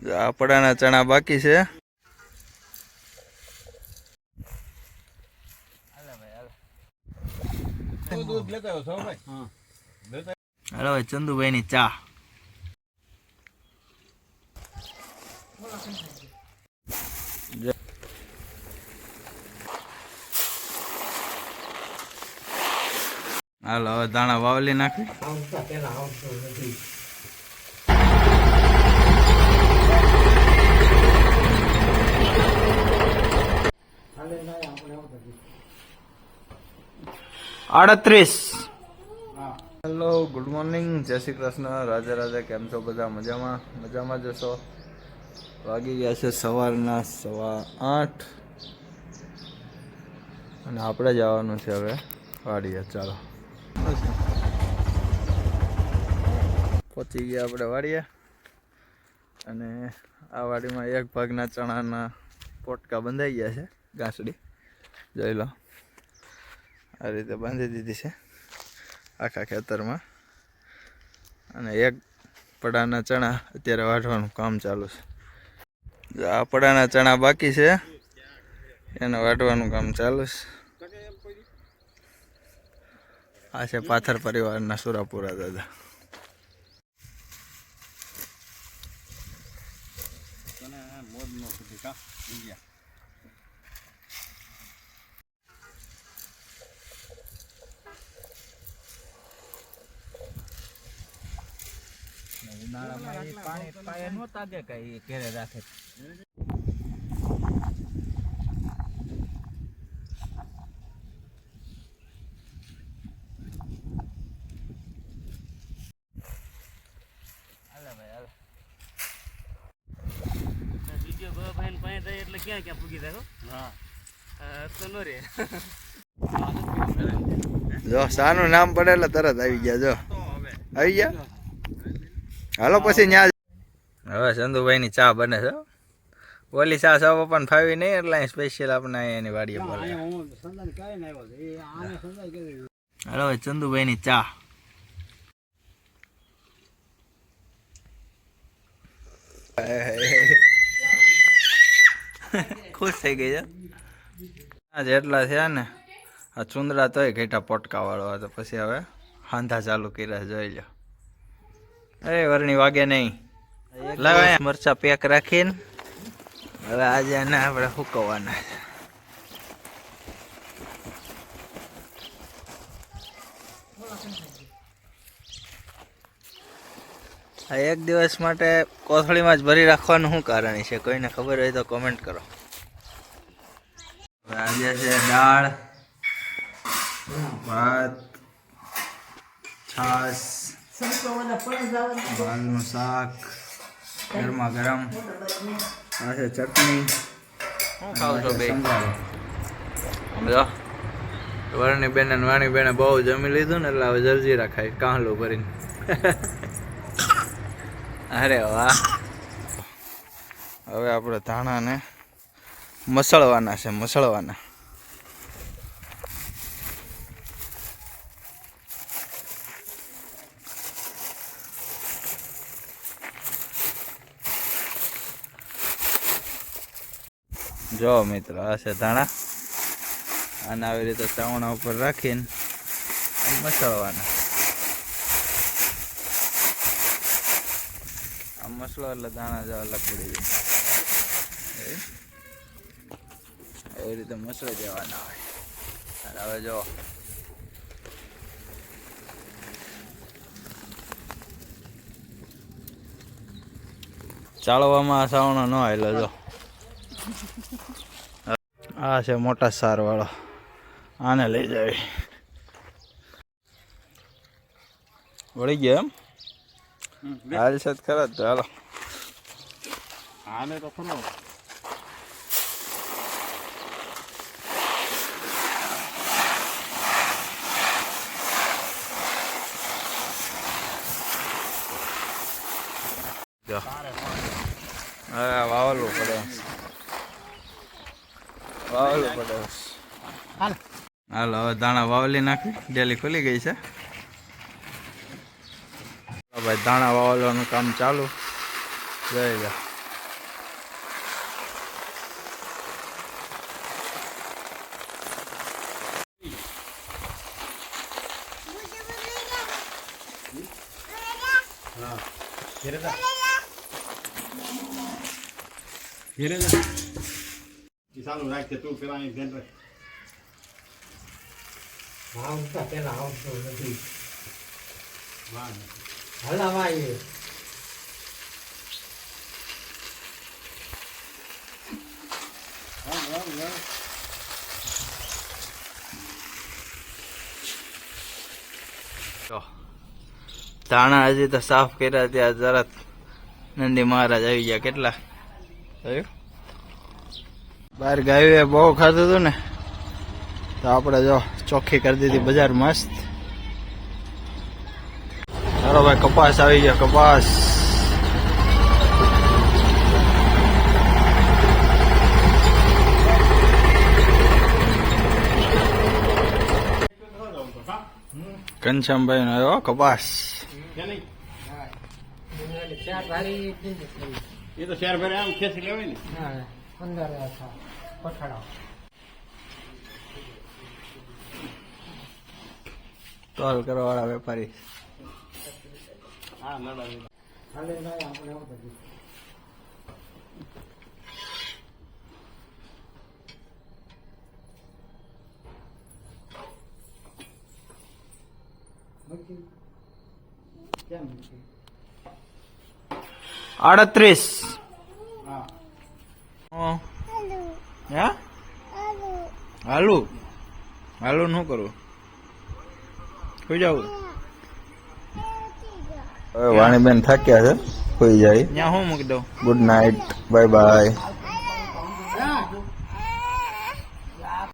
આપણાના ચણા બાકી છે. હાલો ભાઈ ચંદુભાઈ ની ચા. હાલો હવે દાણા વાવલી નાખી. આડત્રીસ. હેલો ગુડ મોર્નિંગ જય શ્રી કૃષ્ણ. રાજા રાજા, કેમ છો બધા? મજામાં? મજામાં જશો? વાગી ગયા છે સવારના સવા આઠ. અને આપણે જવાનું છે હવે. વાડીએ. ચાલો. પહોંચી ગયા આપણે વાડીએ. અને આ વાડીમાં એક ભાગના ચણાના પોટકા બંધાઈ ગયા છે, ગાંસડી. જોઈ લો. આ રીતે બાંધી દીધી છે, આખા ખેતરમાં. અને એક પડાના ચણા અત્યારે વાઢવાનું કામ ચાલુ છે. આ પડાના ચણા બાકી છે, એને વાઢવાનું કામ ચાલુ છે. આ છે પાથર પરિવારના સુરાપુરા દાદા. પાણી પાયા નો તાગે કઈ ઘેરે રાખે હાલે ભાઈ હાલે વીડિયો ગયો ભાઈ પાસે જાય એટલે ક્યાં ક્યાં પૂગી દેખો હા? તો નો રે. જો સાનું નામ પડે એટલે તરત આવી ગયા જો. આવી ગયા? હાલો પછી ન્યા હવે ચંદુભાઈ ની ચા બને છે ઓલી ચા સૌ પણ ફાવી નહીં એટલે સ્પેશિયલ આપણે એની વાડીએ બોલે હાલો ચંદુભાઈ ની ચા. ખુશ થઈ ગઈ છે. જેટલા થયા ને, આ ચુંદડા તોય ઘેટા પોટકા વાળો તો પછી હવે હાંધા ચાલુ કર્યા, જોઈ લો. અરે વરણી વાગે નહીં. લાવે મરચા પેક રાખીને. હવે આજે આને આપણે સુકવવાના છે. આ એક દિવસ માટે કોથળીમાં જ ભરી રાખવાનું શું કારણ છે? કોઈને ખબર હોય તો કોમેન્ટ કરો. આજે છે દાળ ભાત છાસ વાલનું શાક ગરમા ગરમ આ છે ચટણી શું ખાવ છો બે વરણી બેન અને વાણી બેને બહુ જમી લીધું ને એટલે હવે જલજીરા ખાય કાંહલું ભરીને. અરે વાહ. હવે આપણે ધાણાને મસળવાના છે, મસળવાના. જો મિત્રો, આ છે ધાણા. અને આવી રીતે ચાવણા ઉપર રાખીને મસળવાના. મસળો એટલે દાણા જો જાય એવી રીતે મસલો દેવાના હોય. હવે જો ચાળવામાં સાવણો ન આવેલો જો. આ છે મોટા સાર વાળો આને લઈ જાય વળી ગયા એમ? હાલ છે ખરા જ તો હાલો. આને તો ખરો. જો. હવે પડે. વાવલું પડે. હાલો હવે દાણા વાવલી નાખી. ડેલી ખુલી ગઈ છે. ભાઈ દાણા વાવવાનું કામ ચાલુ. જઈ ગયા ચાલુ રાખજે તું પેલા પેલા આવતો નથી હલાવા એ તો ધાણા હજી તો સાફ કર્યા ત્યાં તરત નંદી મહારાજ આવી ગયા. કેટલા? બહાર ગાયું બહુ ખાધું હતું ને? તો આપણે જો ચોખ્ખી કરી દીધી. બજાર મસ્ત. ચાલો ભાઈ, કપાસ આવી ગયો, કપાસ. ઘનશ્યામભાઈ નો કપાસ. એ તો શેર ભરે આમ ખેંચી લેવાય ને પંદર પઠાડા ટોલ કરવા વેપારી. હા લડાવી હાલે ભાઈ આપણે આવું બધું મૂકી. કેમ મૂકી? આડત્રીસ. હા. હા? હાલુ. હાલુ. શું કરવું સુઈ જવું? વાણીબેન થાક્યા છે. સુઈ જાય. હું મૂકી દઉં. Good night bye bye